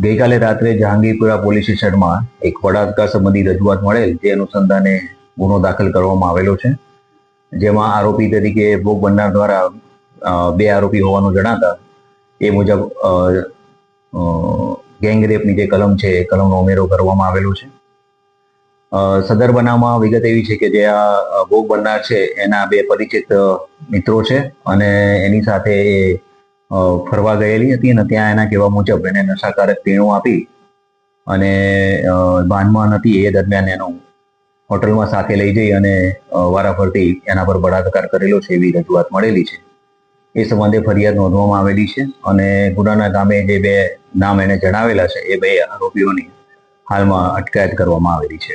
ગઈકાલે રાત્રે જહાંગીરપુરા પોલીસ સ્ટેશનમાં એક બળાત્કાર સંબંધી રજૂઆત મળેલ જે અનુસંધાને ગુનો દાખલ કરવામાં આવેલો છે. જેમાં આરોપી તરીકે ભોગ બનનાર દ્વારા બે આરોપી હોવાનું જણાતા એ મુજબ અ, અ, ગેંગ રેપની જે કલમ છે એ કલમનો ઉમેરો કરવામાં આવેલો છે. સદર બનાવમાં વિગત એવી છે કે જે આ ભોગ બનનાર છે એના બે પરિચિત મિત્રો છે અને એની સાથે એ ફરવા ગયેલી હતી અને ત્યાં એના કહેવા મુજબ એને નશાકારક પીણું આપી અને ભાનમાં નથી એ દરમિયાન એનો હોટલમાં સાથે લઈ જઈ અને વારાફરતી એના પર બળાત્કાર કરેલો છે એવી રજૂઆત મળેલી છે. એ સંબંધે ફરિયાદ નોંધવામાં આવેલી છે અને ગુનાના ગામે જે બે નામ એને જણાવેલા છે એ બે આરોપીઓની હાલમાં અટકાયત કરવામાં આવેલી છે.